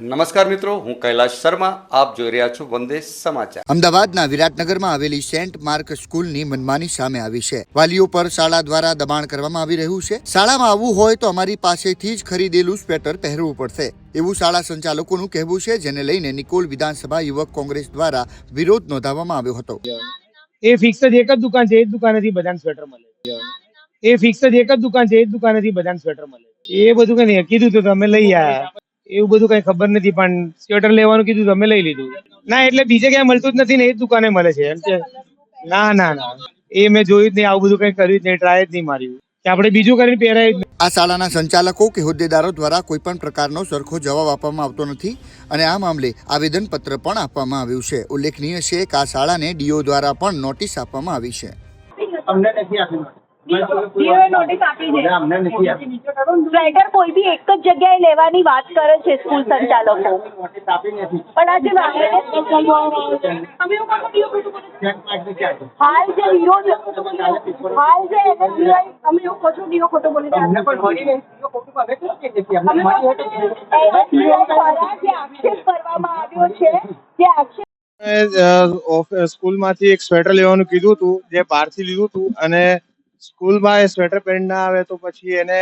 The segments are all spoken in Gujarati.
નમસ્કાર મિત્રો હું કૈલાશ શર્મા આપ જોઈ રહ્યા છો વંદે સમાચાર. અમદાવાદના વિરાટનગરમાં આવેલી સેન્ટ માર્ક સ્કૂલની મનમાની સામે આવી છે. વાલીઓ પર શાળા દ્વારા દબાણ કરવામાં આવી રહ્યું છે. શાળામાં આવવું હોય તો અમારી પાસેથી જ ખરીદેલું સ્વેટર પહેરવું પડશે. એવું શાળા સંચાલકોનું કહેવું છે જેને લઈને નિકોલ વિધાનસભા યુવક કોંગ્રેસ દ્વારા વિરોધ નોંધાવવામાં આવ્યો હતો. એ ફિક્સ જ એક જ દુકાન છે, એ જ દુકાનેથી બધાને સ્વેટર મળે એ ફિક્સ જ એક જ દુકાન છે, એ જ દુકાનેથી બધાને સ્વેટર મળે એ બધું કઈ કીધું તો તમે લઈ આયા એવું બધું કઈ ખબર નથી, પણ સ્વેટર લેવાનું કીધું, તમે લઈ લીધું. ના, એટલે બીજે ક્યાંય મળતું જ નથી ને, એ જ દુકાને મળે છે, એમ કે ના ના ના. એ મેં જોયું જ નહીં, આવું બધું કઈ કર્યું જ નહીં ટ્રાય જ નહીં માર્યું. કે આપણે બીજું કરીને પહેરાય. આ શાળાના સંચાલકો કે હોદ્દેદારો દ્વારા કોઈ પણ પ્રકારનો સરખો જવાબ આપવામાં આવતો નથી અને આ મામલે આવેદનપત્ર પણ આપવામાં આવ્યું છે ઉલ્લેખનીય છે કે આ શાળાને ડીઓ દ્વારા પણ નોટિસ આપવામાં આવી છે અમને નથી આપી નોટિસ આપી છે. અમને નથી આપી. સ્વેટર કોઈ બી એક જ જગ્યાએ લેવાની વાત કરે છે સ્કૂલ સંચાલકો. નોટિસ આપી નથી. પણ આજે હાલ જે વિરોધ હાલ જે અમે એવું કહો છો ડીઓ ખોટો બોલી અમને પણ સ્કૂલમાંથી એક સ્વેટર લેવાનું કીધું હતું જે બહારથી લીધું હતું અને સ્કૂલમાં એ સ્વેટર પહેરી ના આવે તો પછી એને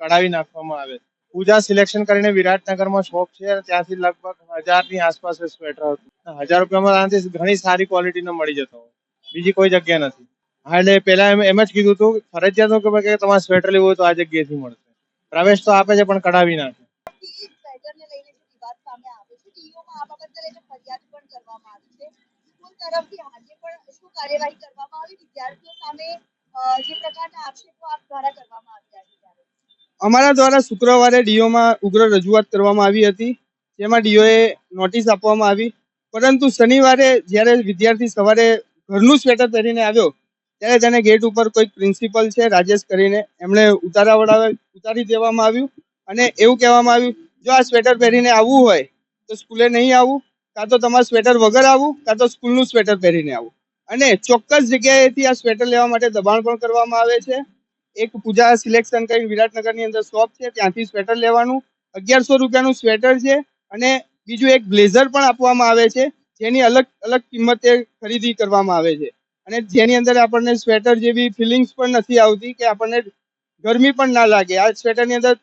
કઢાવી નાખવામાં આવે. પૂજા સિલેક્શન કરીને વિરાટનગરમાં શોપ છે, ત્યાંથી લગભગ હજારની આસપાસ સ્વેટર હતું. હજાર રૂપિયામાં આનાથી ઘણી સારી ક્વોલિટીનો મળી જતો બીજી કોઈ જગ્યા નથી. હા, એટલે પહેલા એમ એમ જ કીધું હતું ફરજિયાત હતું કે તમારે સ્વેટર લેવું હોય તો આ જગ્યાએથી મળશે. પ્રવેશ તો આપે છે, પણ કઢાવી નાખે. તરફથી આજે પણ શું કાર્યવાહી કરવામાં આવી? વિદ્યાર્થીઓ સામે અમારા દ્વારા શુક્રવારે ડીઓમાં ઉગ્ર રજૂઆત કરવામાં આવી હતી, જેમાં ડીઓએ નોટિસ આપવામાં આવી. પરંતુ શનિવારે જ્યારે વિદ્યાર્થી સવારે ઘરનું સ્વેટર પહેરીને આવ્યો, ત્યારે તેને ગેટ ઉપર કોઈક પ્રિન્સિપલ છે, રાજેશ કરીને એમણે ઉતારા વડાવે ઉતારી દેવામાં આવ્યું. અને એવું કહેવામાં આવ્યું, જો આ સ્વેટર પહેરીને આવવું હોય, તો સ્કૂલે નહીં આવવું કાં તો તમારે સ્વેટર વગર આવવું કાં તો સ્કૂલનું સ્વેટર પહેરીને આવવું અને ચોક્કસ જગ્યાએથી આ સ્વેટર લેવા માટે દબાણ પણ કરવામાં આવે છે. એક પૂજા સિલેક્શન કરીને વિરાટનગરની અંદર શોપ છે ત્યાંથી સ્વેટર લેવાનું. અગિયારસો રૂપિયાનું સ્વેટર છે અને બીજું એક બ્લેઝર પણ આપવામાં આવે છે જેની અલગ અલગ કિંમતે ખરીદી કરવામાં આવે છે. અને જેની અંદર આપણને સ્વેટર જેવી ફિલિંગ્સ પણ નથી આવતી કે આપણને ગરમી પણ ના લાગે. આ સ્વેટરની અંદર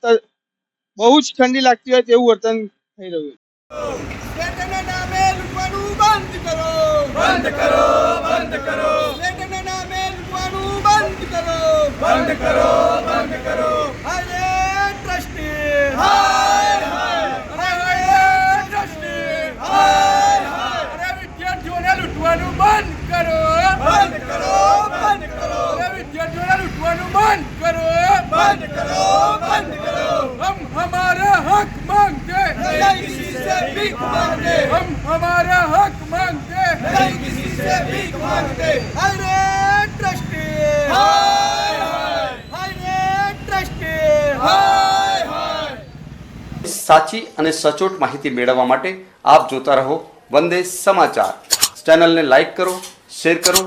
બહુ જ ઠંડી લાગતી હોય તેવું વર્તન થઈ રહ્યું છે. બંધ કરો. લેટના નામે લૂંટવાનું બંધ કરો. બંધ કરો બંધ કરો. Hi trustee hi hi. Trustee hi hi. અરે વિદ્યાર્થીઓને લૂંટવાનું બંધ કરો. બંધ કરો બંધ કરો. અરે વિદ્યાર્થીઓને લૂંટવાનું બંધ કરો. બંધ કરો બંધ કરો. હમ હમારા હક માંગતે. નહીં કિસી સે ભીખ માંગતે હમ હમારા સાચી અને સચોટ માહિતી મેળવવા માટે આપ જોતા રહો વંદે સમાચાર. ચેનલને લાઇક કરો શેર કરો